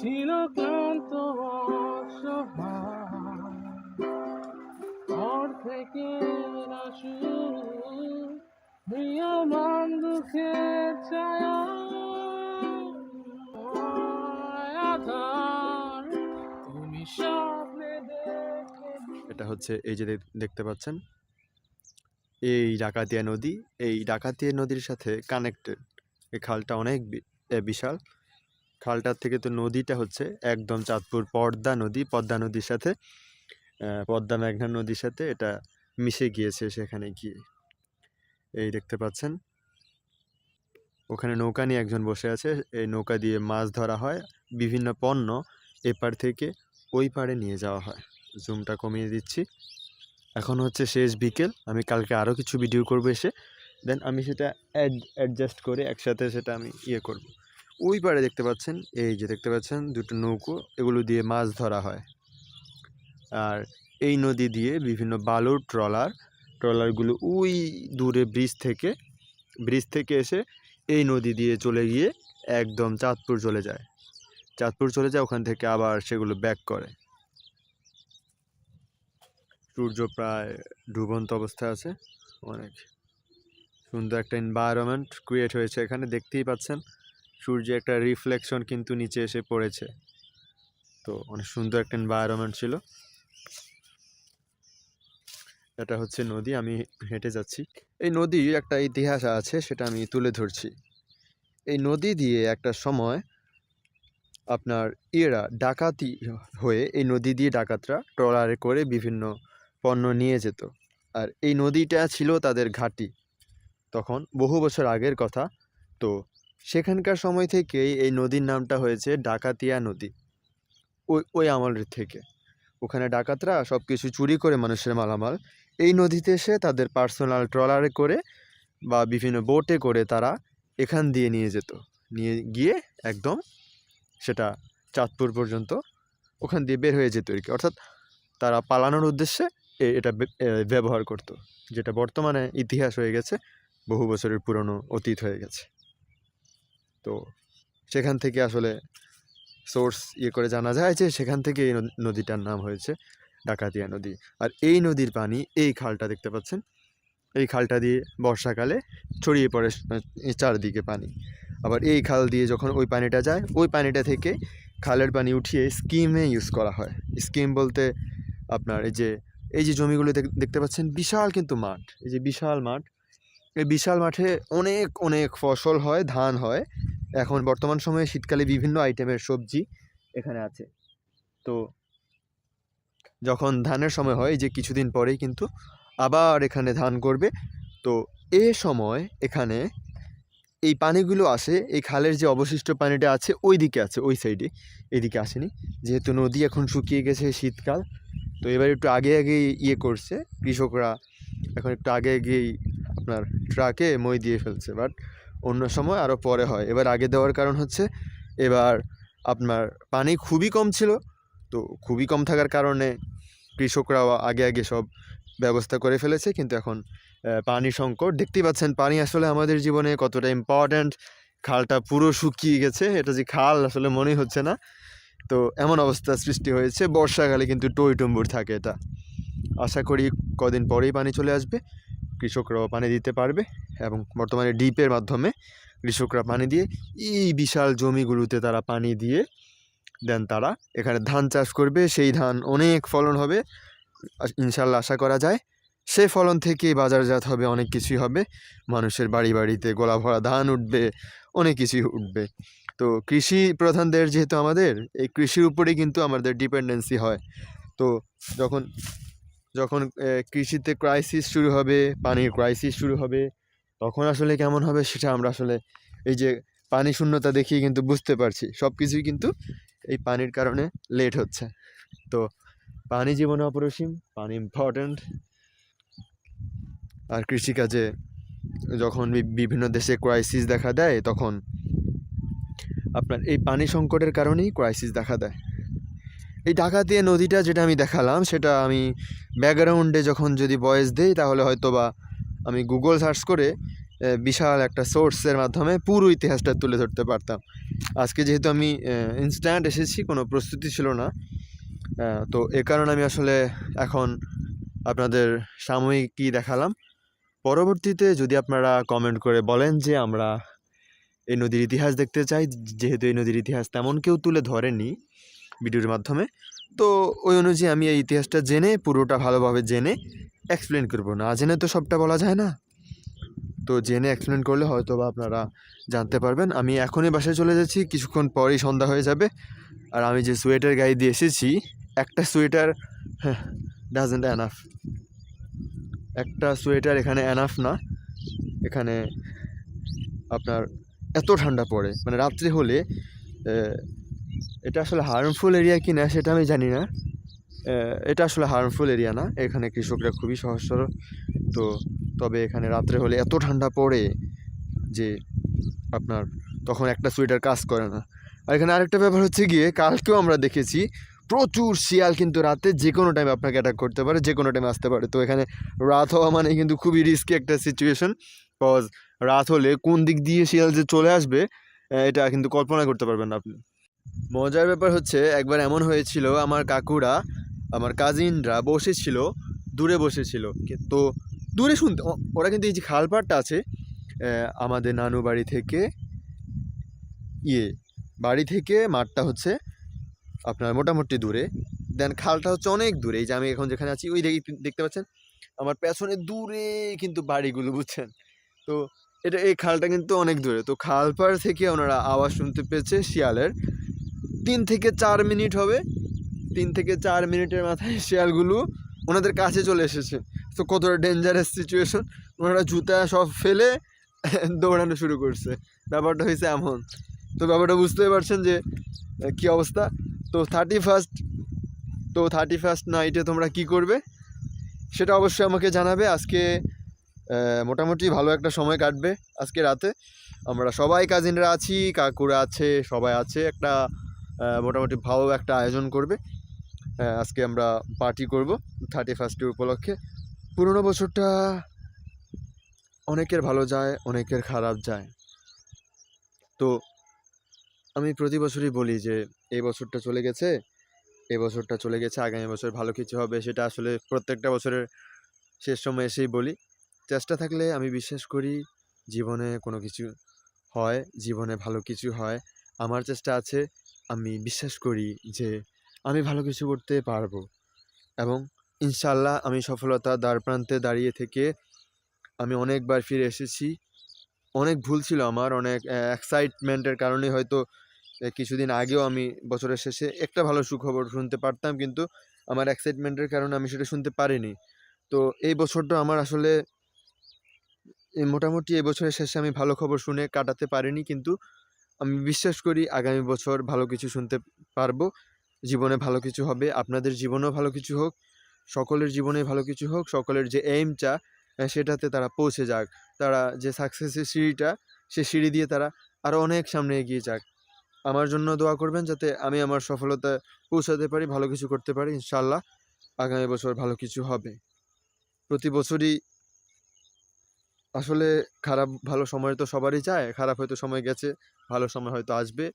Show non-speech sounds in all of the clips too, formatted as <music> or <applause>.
ছিল ক্লান্ত ঘর থেকে না শুরু ম্রিয়মান দুঃখের ছায়া। তুমি স্বপ্নে দেখে এটা হচ্ছে এই যে দেখ- দেখতে পাচ্ছেন? এই ডাকাতিয়া নদী, এই ডাকাতিয়া নদীর সাথে কানেক্টেড এই খালটা অনেক বিশাল। খালটার থেকে তো নদীটা হচ্ছে একদম চাঁদপুর পদ্মা নদী, পদ্মা নদীর সাথে পদ্মা মেঘনা নদীর সাথে এটা মিশে গিয়েছে সেখানে গিয়ে। এই দেখতে পাচ্ছেন? ওখানে নৌকা নিয়ে একজন বসে আছে, এই নৌকা দিয়ে মাছ ধরা হয়, বিভিন্ন পণ্য এপার থেকে ওই পারে নিয়ে যাওয়া হয়। জুমটা কমিয়ে দিচ্ছি। এখন হচ্ছে শেষ বিকেল, আমি কালকে আরও কিছু ভিডিও করব এসে দেন আমি সেটা অ্যাড অ্যাডজাস্ট করে একসাথে সেটা আমি ইয়ে করব। ওই পারে দেখতে পাচ্ছেন, এই যে দেখতে পাচ্ছেন দুটো নৌকো, এগুলো দিয়ে মাছ ধরা হয়। আর এই নদী দিয়ে বিভিন্ন বালুর ট্রলার, ট্রলারগুলো ওই দূরে ব্রিজ থেকে ব্রিজ থেকে এসে এই নদী দিয়ে চলে গিয়ে একদম চাঁদপুর চলে যায়। চাঁদপুর চলে যায়, ওখান থেকে আবার সেগুলো ব্যাক করে। সূর্য প্রায় ডুবন্ত অবস্থায় আছে। অনেক সুন্দর একটা এনভায়রনমেন্ট ক্রিয়েট হয়েছে এখানে, দেখতেই পাচ্ছেন। সূর্যে একটা রিফ্লেকশন কিন্তু নিচে এসে পড়েছে। তো অনেক সুন্দর একটা এনভায়রনমেন্ট ছিল। এটা হচ্ছে নদী, আমি হেঁটে যাচ্ছি। এই নদীর একটা ইতিহাস আছে, সেটা আমি তুলে ধরছি। এই নদী দিয়ে একটা সময় আপনার ইয়েরা ডাকাতি হয়ে এই নদী দিয়ে ডাকাতরা ট্রলারে করে বিভিন্ন পণ্য নিয়ে যেত। আর এই নদীটা ছিল তাদের ঘাঁটি। তখন বহু বছর আগের কথা। তো সেখানকার সময় থেকেই এই নদীর নামটা হয়েছে ডাকাতিয়া নদী। ওই ওই আমলের থেকে। ওখানে ডাকাতরা সব কিছু চুরি করে মানুষের মালামাল, এই নদীতে এসে তাদের পার্সোনাল ট্রলারে করে বা বিভিন্ন বোটে করে তারা এখান দিয়ে নিয়ে যেত। নিয়ে গিয়ে একদম সেটা চাঁদপুর পর্যন্ত ওখান দিয়ে বের হয়ে যেত আর কি অর্থাৎ তারা পালানোর উদ্দেশ্যে এটা ব্যবহার করত। যেটা বর্তমানে ইতিহাস হয়ে গেছে, বহু বছরের পুরনো অতীত হয়ে গেছে। তো সেখান থেকে আসলে সোর্স ইয়ে করে জানা যায় যে সেখান থেকে এই নদীটার নাম হয়েছে ডাকাতিয়া নদী। আর এই নদীর পানি, এই খালটা দেখতে পাচ্ছেন? এই খালটা দিয়ে বর্ষাকালে ছড়িয়ে পড়ে চারদিকে পানি। আবার এই খাল দিয়ে যখন ওই পানিটা যায়, ওই পানিটা থেকে খালের পানি উঠিয়ে স্কিমে ইউজ করা হয়। স্কিম বলতে আপনার এই যে এই যে জমিগুলো দেখ- দেখতে পাচ্ছেন, বিশাল কিন্তু মাঠ। এই যে বিশাল মাঠ। এই বিশাল মাঠে অনেক অনেক ফসল হয়, ধান হয়। এখন বর্তমান সময়ে শীতকালে বিভিন্ন আইটেমের সবজি এখানে আছে। তো যখন ধানের সময় হয় যে কিছুদিন পরেই কিন্তু আবার এখানে ধান করবে। তো এ সময় এখানে এই পানিগুলো আসে, এই খালের যে অবশিষ্ট পানিটা আছে ওই দিকে আছে, ওই সাইডে এদিকে আসেনি। যেহেতু নদী এখন শুকিয়ে গেছে শীতকাল, তো এবার একটু আগে আগেই ইয়ে করছে। কৃষকরা এখন একটু আগে আগেই আপনার ট্রাকে মই দিয়ে ফেলছে। বাট অন্য সময় আরও পরে হয়। এবার আগে দেওয়ার কারণ হচ্ছে, এবার আপনার পানি খুবই কম ছিল, তো খুবই কম থাকার কারণে কৃষকরাও আগে আগে সব ব্যবস্থা করে ফেলেছে, কিন্তু এখন পানি সংকট। দেখতেই পাচ্ছেন, পানি আসলে আমাদের জীবনে কতটা ইম্পর্ট্যান্ট খালটা পুরো শুকিয়ে গেছে, এটা যে খাল আসলে মনেই হচ্ছে না। তো এমন অবস্থা সৃষ্টি হয়েছে, বর্ষাকালে কিন্তু টইটুম্বুর থাকে এটা। আশা করি কদিন পরেই পানি চলে আসবে। কৃষকরাও পানি দিতে পারবে এবং বর্তমানে ডিপের মাধ্যমে কৃষকরা পানি দিয়ে এই বিশাল জমিগুলোতে তারা পানি দিয়ে দেন তারা। এখানে ধান চাষ করবে, সেই ধান অনেক ফলন হবে ইনশাল্লাহ আশা করা যায়। সে ফলন থেকেই বাজারজাত হবে, অনেক কিছুই হবে। মানুষের বাড়ি বাড়িতে গোলা ভরা ধান উঠবে, অনেক কিছুই উঠবে। তো কৃষি প্রধানদের যেহেতু আমাদের, এই কৃষির উপরেই কিন্তু আমাদের ডিপেন্ডেন্সি হয়। তো যখন যখন কৃষিতে ক্রাইসিস শুরু হবে, পানির ক্রাইসিস শুরু হবে, তখন আসলে কেমন হবে সেটা আমরা আসলে, এই যে পানি শূন্যতা দেখিয়ে কিন্তু বুঝতে পারছি। সব কিছুই কিন্তু এই পানির কারণে লেট হচ্ছে। তো পানি জীবনে অপরিসীম, পানি ইম্পর্ট্যান্ট আর কৃষিকাজে যখন বিভিন্ন দেশে ক্রাইসিস দেখা দেয়, তখন আপনার এই পানি সংকটের কারণেই ক্রাইসিস দেখা দেয়। এই ডাকাতিয়া নদীটা যেটা আমি দেখালাম, সেটা আমি ব্যাকগ্রাউন্ডে যখন যদি ভয়েস দেই, তাহলে হয়তো বা আমি গুগল সার্চ করে বিশাল একটা সোর্সের মাধ্যমে পুরো ইতিহাসটা তুলে ধরতে পারতাম। আজকে যেহেতু আমি ইনস্ট্যান্ট এসেছি, কোনো প্রস্তুতি ছিল না তো এ কারণে আমি আসলে এখন আপনাদের সাময়িক কী দেখালাম। পরবর্তীতে যদি আপনারা কমেন্ট করে বলেন যে আমরা এই নদীর ইতিহাস দেখতে চাই, যেহেতু এই নদীর ইতিহাস তেমন কেউ তুলে ধরেনি ভিডিওর মাধ্যমে। তো ওই অনুযায়ী আমি এই ইতিহাসটা জেনে, পুরোটা ভালোভাবে জেনে এক্সপ্লেন করব। না জেনে তো সবটা বলা যায় না। তো জেনে এক্সপ্লেন করলে হয়তো বা আপনারা জানতে পারবেন। আমি এখনই বাসায় চলে যাচ্ছি, কিছুক্ষণ পরেই সন্ধ্যা হয়ে যাবে। আর আমি যে সোয়েটার গায়ে দিয়ে এসেছি, একটা সোয়েটার হ্যাঁ ডাজেন্ট অ্যানাফ একটা সোয়েটার এখানে অ্যানাফ না। এখানে আপনার এত ঠান্ডা পড়ে। মানে রাত্রে হলে এটা আসলে হার্মফুল এরিয়া কি না সেটা আমি জানি না। এটা আসলে হার্মফুল এরিয়া না। এখানে কৃষকরা খুবই সহজ সরল তো তবে এখানে রাত্রে হলে এত ঠান্ডা পড়ে যে আপনার তখন একটা সোয়েটার কাজ করে না। আর এখানে আরেকটা ব্যাপার হচ্ছে গিয়ে, কালকেও আমরা দেখেছি প্রচুর শিয়াল কিন্তু রাতে যে কোনো টাইম আপনাকে অ্যাটাক করতে পারে, যে কোনো টাইমে আসতে পারে। তো এখানে রাত হওয়া মানে কিন্তু খুবই রিস্কি একটা সিচুয়েশন কজ রাত হলে কোন দিক দিয়ে শিয়াল যে চলে আসবে এটা কিন্তু কল্পনা করতে পারবেন আপনি। মজার ব্যাপার হচ্ছে, একবার এমন হয়েছিল, আমার কাকুরা, আমার কাজিনরা বসেছিল, দূরে বসেছিল। তো দূরে শুনতে ওরা কিন্তু এই যে খালপাড়টা আছে আমাদের নানু বাড়ি থেকে ইয়ে বাড়ি থেকে মাঠটা হচ্ছে আপনার মোটামুটি দূরে। দেন খালটা হচ্ছে অনেক দূরে, এই যে আমি এখন যেখানে আছি, ওই দেখি দেখতে পাচ্ছেন? আমার পেছনে দূরে কিন্তু বাড়িগুলো, বুঝছেন? তো এটা, এই খালটা কিন্তু অনেক দূরে। তো খালপাড় থেকে ওনারা আওয়াজ শুনতে পেয়েছে শিয়ালের। তিন থেকে চার মিনিট হবে। তিন থেকে চার মিনিটের মাথায় শিয়ালগুলো ওনাদের কাছে চলে এসেছে। তো কতটা ডেঞ্জারাস সিচুয়েশন ওনারা জুতা সব ফেলে <laughs> দৌড়ানো শুরু করছে। ব্যাপারটা হয়েছে এমন। তো ব্যাপারটা বুঝতেই পারছেন যে কী অবস্থা। তো থার্টি ফার্স্ট তো থার্টি ফার্স্ট নাইটে তোমরা কি করবে? সেটা অবশ্যই আমাকে জানাবে। আজকে মোটামুটি ভালো একটা সময় কাটবে আজকে রাতে। আমরা সবাই কাজিনরা আছি, কাকুরা আছে, সবাই আছে। একটা মোটামুটি ভালো একটা আয়োজন করবে। আজকে আমরা পার্টি করব থার্টি ফার্স্টের উপলক্ষে। পুরোনো বছরটা অনেকের ভালো যায়, অনেকের খারাপ যায়। তো আমি প্রতি বছরই বলি যে, এই বছরটা চলে গেছে, এই বছরটা চলে গেছে, আগামী বছর ভালো কিছু হবে সেটা আসলে প্রত্যেকটা বছরের শেষ সময় এসেই বলি। চেষ্টা থাকলে আমি বিশ্বাস করি জীবনে কোনো কিছু হয়, জীবনে ভালো কিছু হয়। আমার চেষ্টা আছে আমি বিশ্বাস করি যে, আমি ভালো কিছু করতে পারব। এবং ইনশাল্লাহ আমি সফলতা দ্বার প্রান্তে দাঁড়িয়ে থেকে আমি অনেকবার ফিরে এসেছি। অনেক ভুল ছিল আমার, অনেক এক্সাইটমেন্টের কারণে হয়তো কিছুদিন আগেও আমি বছরের শেষে একটা ভালো সুখবর শুনতে পারতাম, কিন্তু আমার এক্সাইটমেন্টের কারণে আমি সেটা শুনতে পারিনি। তো এই বছরটা আমার আসলে মোটামুটি এই বছরের শেষে আমি ভালো খবর শুনে কাটাতে পারিনি, কিন্তু আমি বিশ্বাস করি আগামী বছর ভালো কিছু শুনতে পারব। জীবনে ভালো কিছু হবে, আপনাদের জীবনেও ভালো কিছু হোক, সকলের জীবনে ভালো কিছু হোক, সকলের যে এইমটা সেটাতে তারা পৌঁছে যাক। তারা যে সাকসেসের সিঁড়িটা, সে সিঁড়ি দিয়ে তারা আরও অনেক সামনে এগিয়ে যাক। আমার জন্য দোয়া করবেন যাতে আমি আমার সফলতা পৌঁছাতে পারি, ভালো কিছু করতে পারি ইনশাল্লাহ আগামী বছর ভালো কিছু হবে। প্রতি বছরই আসলে খারাপ ভালো সময় তো সবারই যায়, খারাপ হয়তো সময় গেছে, ভালো সময় হয়তো আসবে।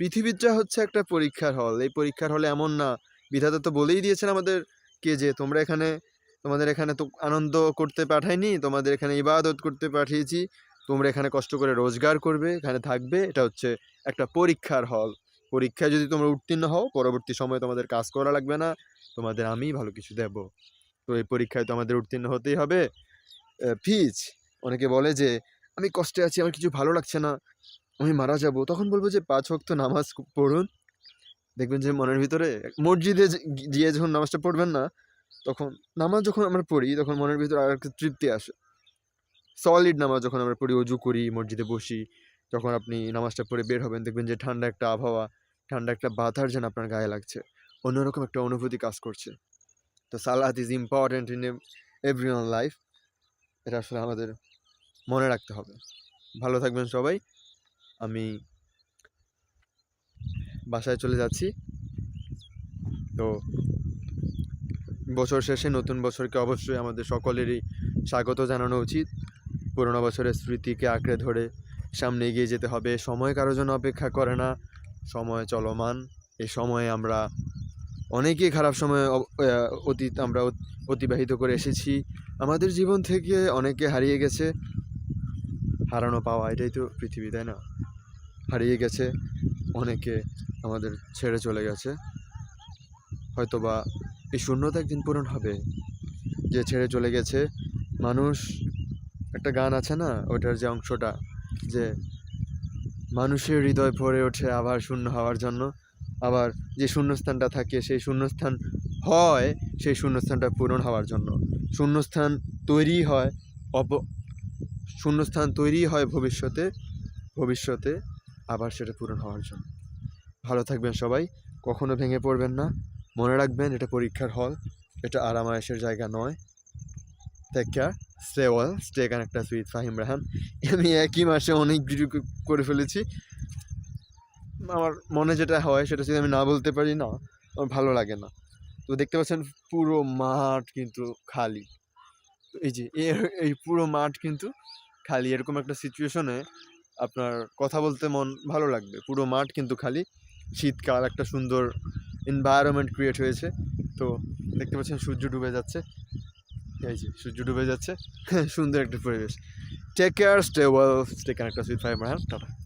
পৃথিবীটা হচ্ছে একটা পরীক্ষার হল, এই পরীক্ষার হলে এমন না। বিধাতা তো বলেই দিয়েছেন আমাদের কে যে, তোমরা এখানে, তোমাদের এখানে তো আনন্দ করতে পাঠাইনি, তোমাদের এখানে ইবাদত করতে পাঠিয়েছি, তোমরা এখানে কষ্ট করে রোজগার করবে, এখানে থাকবে। এটা হচ্ছে একটা পরীক্ষার হল। পরীক্ষায় যদি তোমরা উত্তীর্ণ হও, পরবর্তী সময়ে তোমাদের কাজ করা লাগবে না, তোমাদের আমি ভালো কিছু দেব। তো এই পরীক্ষায় তো আমাদের উত্তীর্ণ হতেই হবে। ফিজ। অনেকে বলে যে, আমি কষ্টে আছি, আমার কিছু ভালো লাগছে না, আমি মারা যাব। তখন বলব যে, পাঁচ ওয়াক্ত নামাজ পড়ুন। দেখবেন যে মনের ভিতরে মসজিদে গিয়ে যখন নামাজটা পড়বেন না, তখন নামাজ যখন আমরা পড়ি, তখন মনের ভিতরে আর একটা তৃপ্তি আসে। সলিড নামাজ যখন আমরা পড়ি, অজু করি, মসজিদে বসি, যখন আপনি নামাজটা পড়ে বের হবেন, দেখবেন যে ঠান্ডা একটা আবহাওয়া, ঠান্ডা একটা বাতার যেন আপনার গায়ে লাগছে। অন্যরকম একটা অনুভূতি কাজ করছে। তো salad is important in every life এটা আসলে আমাদের মনে রাখতে হবে। ভালো থাকবেন সবাই। আমি বাসায় চলে যাচ্ছি। তো বছর শেষে নতুন বছরকে অবশ্যই আমাদের সকলেরই স্বাগত জানানো উচিত। পুরোনো বছরের স্মৃতিকে আঁকড়ে ধরে সামনে এগিয়ে যেতে হবে। সময় কারোর জন্য অপেক্ষা করে না। সময় চলমান। এই সময়ে আমরা অনেকেই খারাপ সময় অতীত আমরা অতিবাহিত করে এসেছি। আমাদের জীবন থেকে অনেকে হারিয়ে গেছে। হারানো পাওয়া, এটাই তো পৃথিবী, তাই না? হারিয়ে গেছে, অনেকে আমাদের ছেড়ে চলে গেছে। হয়তোবা এই শূন্যতা একদিন পূরণ হবে। যে ছেড়ে চলে গেছে, মানুষ, একটা গান আছে না ওটার যে অংশটা, যে মানুষের হৃদয় ভরে ওঠে আবার শূন্য হওয়ার জন্য, আবার যে শূন্যস্থানটা থাকে, সেই শূন্যস্থান হয়, সেই শূন্যস্থানটা পূরণ হওয়ার জন্য। শূন্যস্থান তৈরি হয় অপ শূন্যস্থান তৈরি হয় ভবিষ্যতে ভবিষ্যতে আবার সেটা পূরণ হওয়ার জন্য। ভালো থাকবেন সবাই, কখনো ভেঙে পড়বেন না। মনে রাখবেন, এটা পরীক্ষার হল, এটা আরামায়েশের জায়গা নয়। Take care stay well stay connected with Fahim Rahan আমি একই মাসে অনেক ভিডিও করে ফেলেছি। আমার মনে যেটা হয়, সেটা যদি আমি না বলতে পারি না, আমার ভালো লাগে না। তো দেখতে পাচ্ছেন, পুরো মাঠ কিন্তু খালি। এই যে এই পুরো মাঠ কিন্তু খালি এরকম একটা সিচুয়েশনে আপনার কথা বলতে মন ভালো লাগবে। পুরো মাঠ কিন্তু খালি শীতকাল একটা সুন্দর এনভায়রনমেন্ট ক্রিয়েট হয়েছে। তো দেখতে পাচ্ছেন সূর্য ডুবে যাচ্ছে। এই যে সূর্য ডুবে যাচ্ছে। <laughs> সুন্দর একটা পরিবেশ। Take care stay well stay connected with five tata.